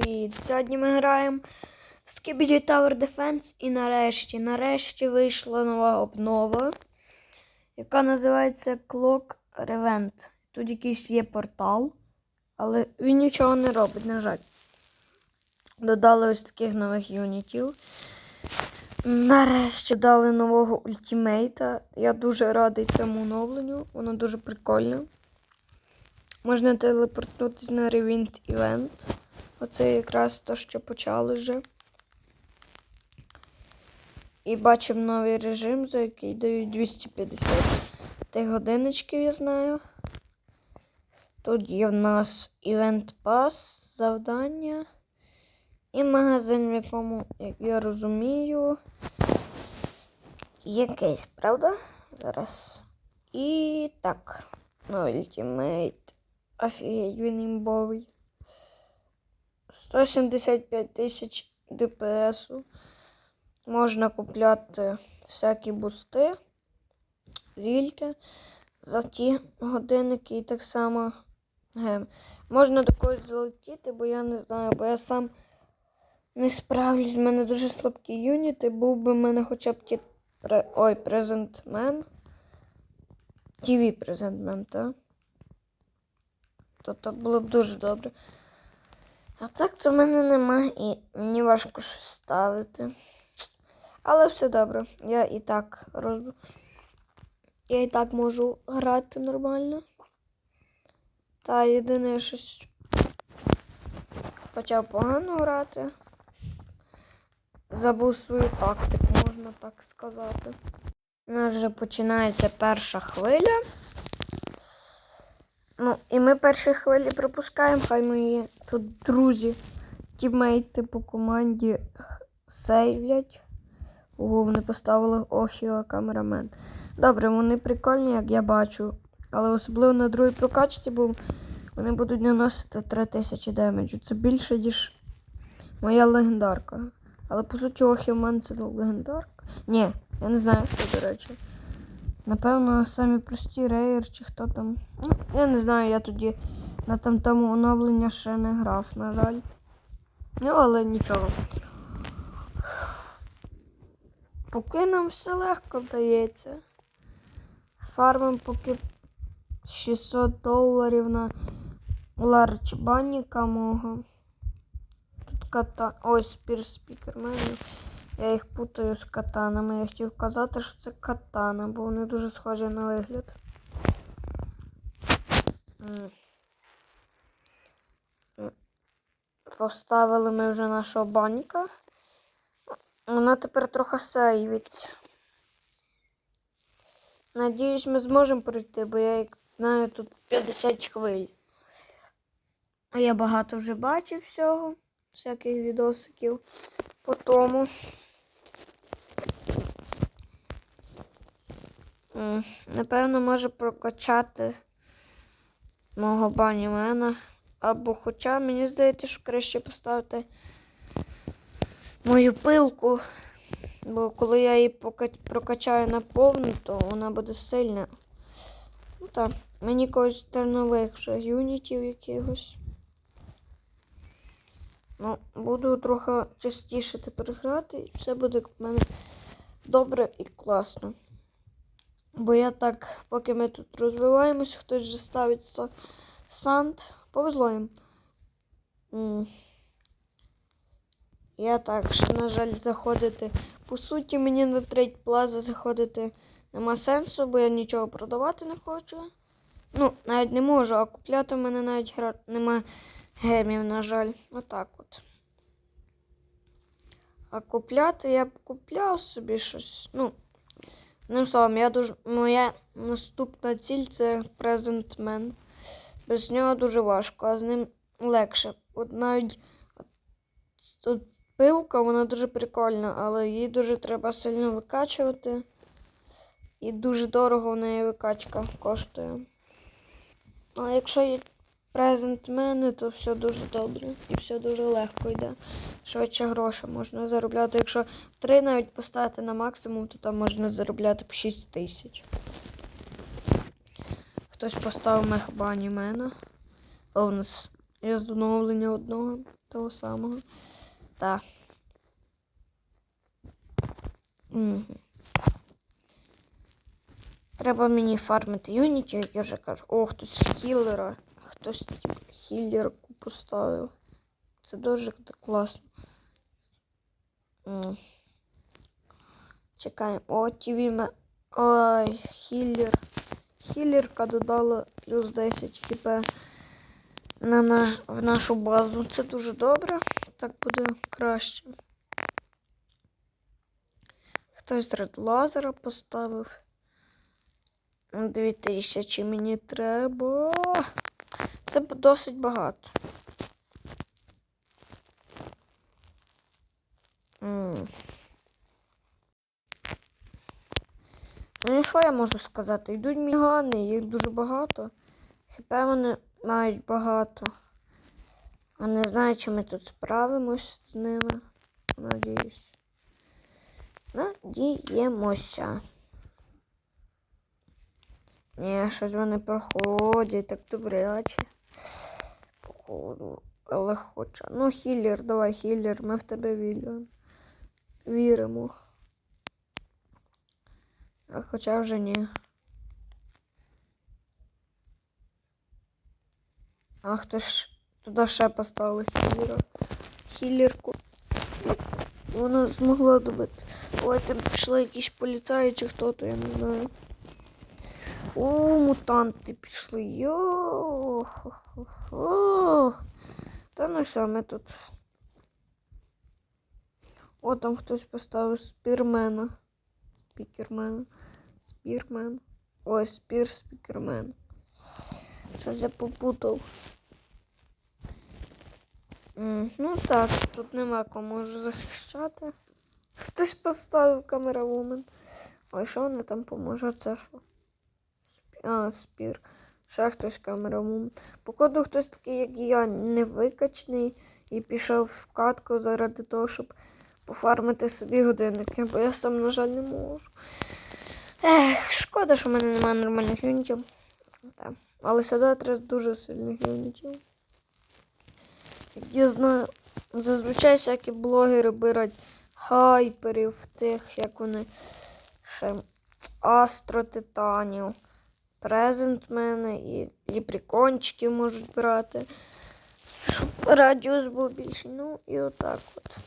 Привіт! Сьогодні ми граємо в Skibidi Tower Defense і нарешті, нарешті вийшла нова обнова, яка називається Clock Revent. Тут якийсь є портал, але він нічого не робить, на жаль. Додали ось таких нових юнітів. Нарешті дали нового ультимейта. Я дуже радий цьому оновленню, воно дуже прикольне. Можна телепортнутися на Revent Event. Оце якраз то, що почали вже. І бачимо новий режим, за який дають 250 тих годиночків, я знаю. Тут є в нас Event Pass, завдання. І магазин, в якому, як я розумію, є правда? Зараз. І так. Новий Ultimate. Офігеть, він імбовий. 175 тисяч ДПСу. Можна купляти всякі бусти, зільки за ті годинники і так само гем. Можна до когось залетіти, бо я не знаю, бо я сам не справлюсь. В мене дуже слабкі юніти. Був би в мене хоча б ті. Ой, презентмен. ТВ презентмен, так? То то було б дуже добре. А так то в мене нема і мені важко щось ставити. Але все добре. Я і так роз... Я і так можу грати нормально. Та єдине я щось почав погано грати. Забув свою тактику, можна так сказати. У нас вже починається перша хвиля. Ну, і ми перші хвилі пропускаємо, хай мої тут друзі, тімейти по команді сейвлять. Ого, вони поставили Охіо камерамен. Добре, вони прикольні, як я бачу. Але особливо на другій прокачці, бо вони будуть наносити 3000 демеджу. Це більше, ніж моя легендарка. Але по суті Охіо в мене це легендарка. Ні, я не знаю, хто, до речі. Напевно, самі прості рейер чи хто там. Ну, я не знаю, я тоді на там тому оновлення ще не грав, на жаль. Ну, але нічого. Поки нам все легко вдається. Фармим поки 600 доларів на ларч баніка мого. Тут ката. Ой, спір спікерменів. Я їх путаю з катанами. Я хотів казати, що це катана, бо вони дуже схожі на вигляд. Поставили ми вже нашого баніка. Вона тепер трохи сейвиться. Надіюсь, ми зможемо пройти, бо я як знаю тут 50 хвиль. А я багато вже бачив всього, всяких відосиків по тому. Напевно, може прокачати мого банімена. Або хоча мені здається, що краще поставити мою пилку. Бо коли я її прокачаю на повну, то вона буде сильна. Ну так, мені когось тернових вже юнітів якихось. Ну, буду трохи частіше тепер грати, і все буде в мене добре і класно. Бо я так, поки ми тут розвиваємось, хтось вже ставить са- санд. Повезло їм. Я так, що, на жаль, заходити. По суті, мені на трейд плаза заходити нема сенсу, бо я нічого продавати не хочу. Ну, навіть не можу, а купляти в мене навіть гра... нема гемів, на жаль. Отак от. А купляти я б купляв собі щось. Ну, одним словом, я дуже. Моя наступна ціль це презентмен. Без нього дуже важко, а з ним легше. От навіть тут пилка, вона дуже прикольна, але її дуже треба сильно викачувати. І дуже дорого в неї викачка коштує. А якщо є презентмени, то все дуже добре і все дуже легко йде. Швидше гроші можна заробляти. Якщо три навіть поставити на максимум, то там можна заробляти по 6 тисяч. Хтось поставив мехбані мене. А у нас є оновлення одного. того самого. Так. Угу. Треба мені фармити юнітів, як я вже кажу. О, хтось хілера, хтось типу, хілерку поставив. Це дуже класно. Чекаємо. О, ТВ ме. Ой, хілер. Хілерка додала плюс 10 хп на, на, в нашу базу. Це дуже добре. Так буде краще. Хтось ред лазера поставив. 2000 мені треба. Це досить багато. Ну і що я можу сказати? Йдуть мігани, їх дуже багато. ХП вони мають багато. А не знаю, чи ми тут справимось з ними. Надіюсь. Надіємося. Ні, щось вони проходять так добряче. Походу. Але хоча. Ну, хіллер, давай, хіллер, ми в тебе віримо. Віримо. А хоча вже ні. А ж туди ще поставили хіллера. Хіллерку. Вона змогла добити. Ой, там пішли якісь поліцаї чи хто то, я не знаю. О, мутанти пішли. Йо. Та ну що, ми тут. О, там хтось поставив спірмена. Спікермена. Спірмен. Ой, спір спікермен. Щось я попутав. Ну так, тут нема кому захищати. Хтось поставив камера вумен. Ой, що вона там поможе? Це що? А, спір. Ще хтось камера вумен. Походу, хтось такий, як і я, не викачний і пішов в катку заради того, щоб пофармити собі годинники, бо я сам, на жаль, не можу. Ех, шкода, що в мене немає нормальних юнітів. Так. Але сюди треба дуже сильних юнітів. Як я знаю, зазвичай всякі блогери беруть хайперів, тих, як вони ще Астро Титанів, Презентмени і ліпрікончиків можуть брати. Щоб радіус був більший. Ну і отак от.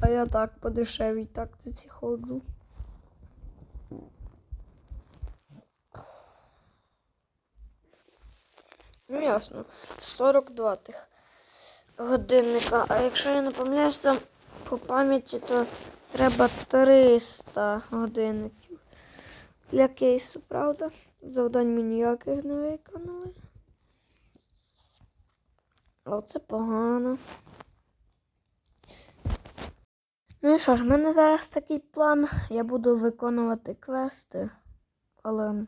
А я так по дешевій тактиці ходжу. Ну, ясно. 42 тих годинника. А якщо я не помиляюсь, там по пам'яті, то треба 300 годинників для кейсу, правда? Завдань ми ніяких не виконали. Оце погано. Ну і що ж, в мене зараз такий план. Я буду виконувати квести, але.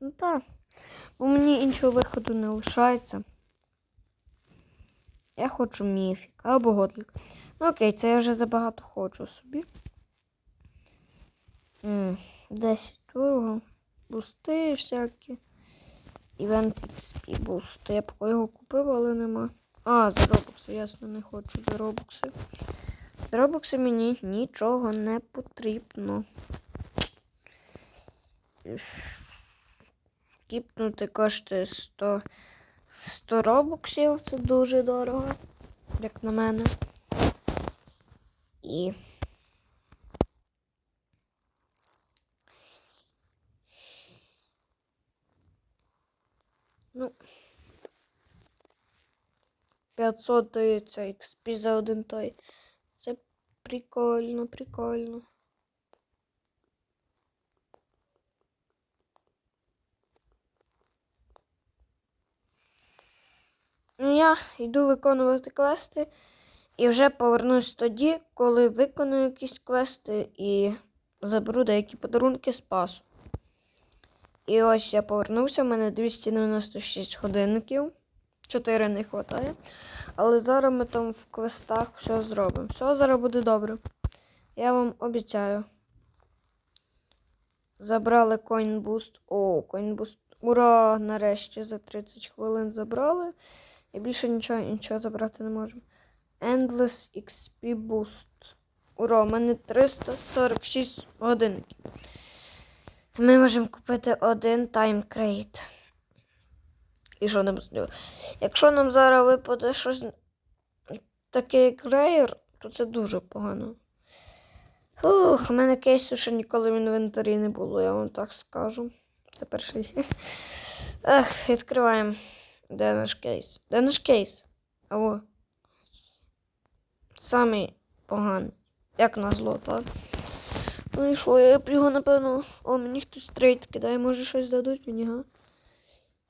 Ну так. Бо мені іншого виходу не лишається. Я хочу міфік або годлік. Ну окей, це я вже забагато хочу собі. М, 10 турго. Бусти всякі. Івент XP бусти. Я б його купив, але нема. А, за робокси, ясно, не хочу за робокси. За робокси мені нічого не потрібно. Кіпнути коштує 100, 100 робоксів. Це дуже дорого, як на мене. І. Ну. 500 дається XP за один той. Це прикольно, прикольно. Ну, я йду виконувати квести і вже повернусь тоді, коли виконую якісь квести і заберу деякі подарунки з пасу. І ось я повернувся, в мене 296 годинників. 4 не вистачає. Але зараз ми там в квестах все зробимо. Все зараз буде добре. Я вам обіцяю. Забрали CoinBoost. О, CoinBoost Ура! Нарешті за 30 хвилин забрали. І більше нічого, нічого забрати не можемо. Endless XP Boost. Ура, у мене 346 годинників. Ми можемо купити один Time Crate. І що нам з нього? Якщо нам зараз випаде щось таке, як рейер, то це дуже погано. Ух, у мене кейсу ще ніколи в інвентарі не було, я вам так скажу. Це перший. Ех, відкриваємо. Де наш кейс? Де наш кейс? Аво. Самий поганий. Як назло, так? Ну і що, я його, напевно. О, мені хтось трейд кидає, може щось дадуть мені, га?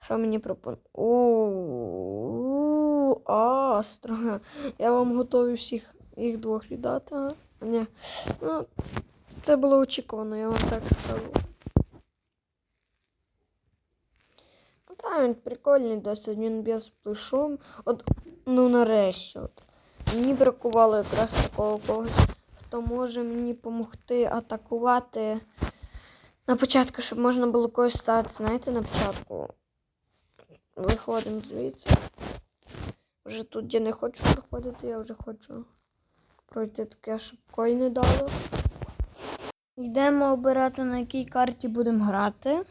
Що мені пропонує? О, Астра. Я вам готовий всіх їх двох віддати? А, ні. Ну, це було очікувано, я вам так скажу. Ну, так, він прикольний досить, він без плешом. От, ну нарешті. От. Мені бракувало якраз такого когось, хто може мені допомогти атакувати на початку, щоб можна було когось стати, знаєте, на початку. Виходимо звідси. Вже тут я не хочу проходити, я вже хочу пройти таке, щоб кой не дало. Йдемо обирати, на якій карті будемо грати.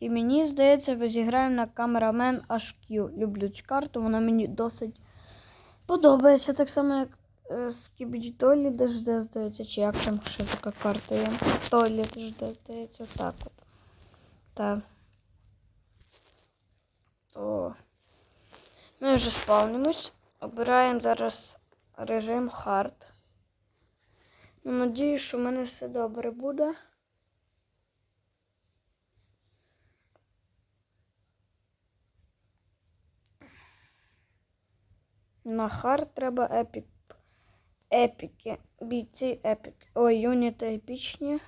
І мені здається, ви зіграємо на камерамен HQ. Люблю цю карту, вона мені досить подобається. Так само, як е, Скібіді Толі ДЖД, здається, чи як там ще така карта є. Толі ДЖД, здається, отак от. Так. То ми вже спавнимось. Обираємо зараз режим хард. Ну, надіюсь, що в мене все добре буде. На хард треба епік. Епіки. Бійці епік. Ой, юніти епічні.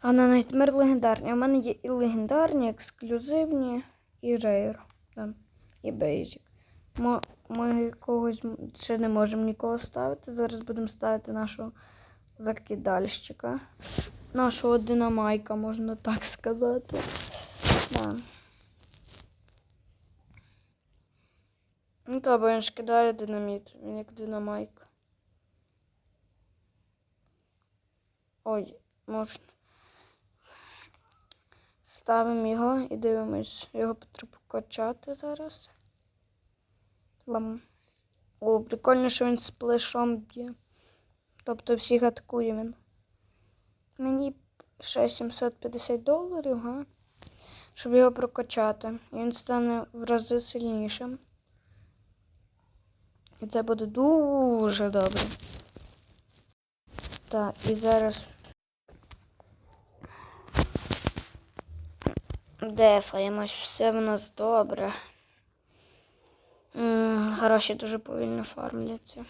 А на найтмер легендарні. У мене є і легендарні, ексклюзивні, і рейр. Да. І бейзік. Ми, ми когось ще не можемо нікого ставити. Зараз будемо ставити нашого закидальщика. Нашого динамайка, можна так сказати. Да. Ну та, бо він ж кидає динаміт. Він як динамайк. Ой, можна. Ставимо його і дивимось. Його потрібно качати зараз. Бам. О, прикольно, що він з плешом б'є. Тобто всіх атакує він. Мені ще 750 доларів, га? Щоб його прокачати. І він стане в рази сильнішим. І це буде дуже добре. Так, і зараз. Дефаємось, все в нас добре. М, Гроші дуже повільно фармляться.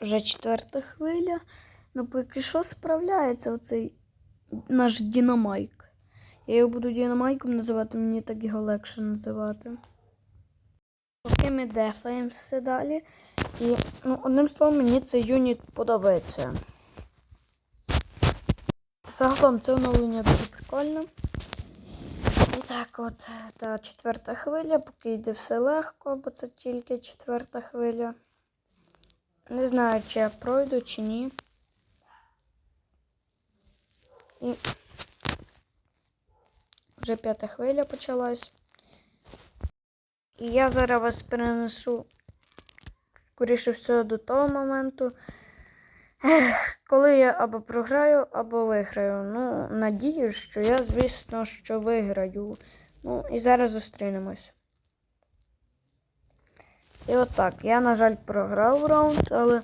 Вже четверта хвиля. Ну, поки що справляється оцей наш Дінамайк. Я його буду Дінамайком називати, мені так його легше називати. Ми дефаємо все далі. І, ну, одним словом, мені цей юніт подобається. Загалом це оновлення дуже прикольне. І так, от та четверта хвиля, поки йде все легко, бо це тільки четверта хвиля. Не знаю, чи я пройду, чи ні. І вже п'ята хвиля почалась. І я зараз вас перенесу, скоріше всього, до того моменту, коли я або програю, або виграю. Ну, надіюсь, що я, звісно, що виграю. Ну, і зараз зустрінемось. І отак. Я, на жаль, програв раунд, але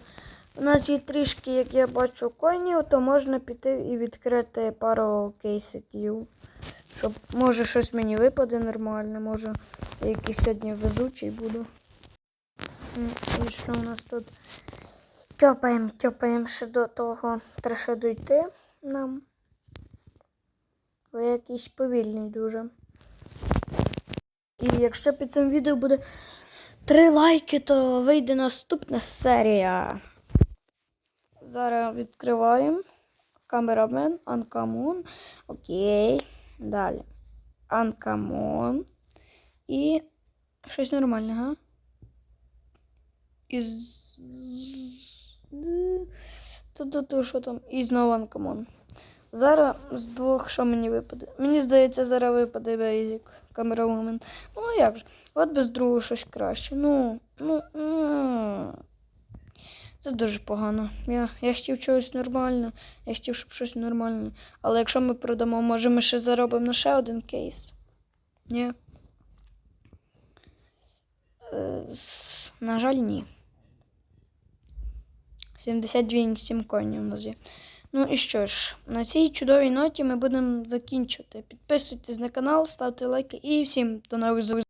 у нас є трішки, як я бачу, коїнів, то можна піти і відкрити пару кейсиків. Щоб може щось мені випаде нормально, може я якийсь сьогодні везучий буду. І що у нас тут? Тьопаємо, тьопаємо ще до того. Треба дойти нам. Ви якийсь повільний дуже. І якщо під цим відео буде три лайки, то вийде наступна серія. Зараз відкриваємо. Камерамен, Анкамон. Окей. Далі. Анкамон. І щось нормальне, га? Із. Ту-ту-ту, що там? І знову Анкамон. Зараз з двох що мені випаде? Мені здається, зараз випаде Бейзік, камерамен. Ну а як же? От без другого щось краще. Ну, ну. м. Це дуже погано. Я, я хотів чогось нормально. Я хотів, щоб щось нормальне. Але якщо ми продамо, може ми ще заробимо на ще один кейс? Ні. Е, на жаль, ні. 72,7 коїнів у нас є. Ну і що ж, на цій чудовій ноті ми будемо закінчувати. Підписуйтесь на канал, ставте лайки і всім до нових зустрічей.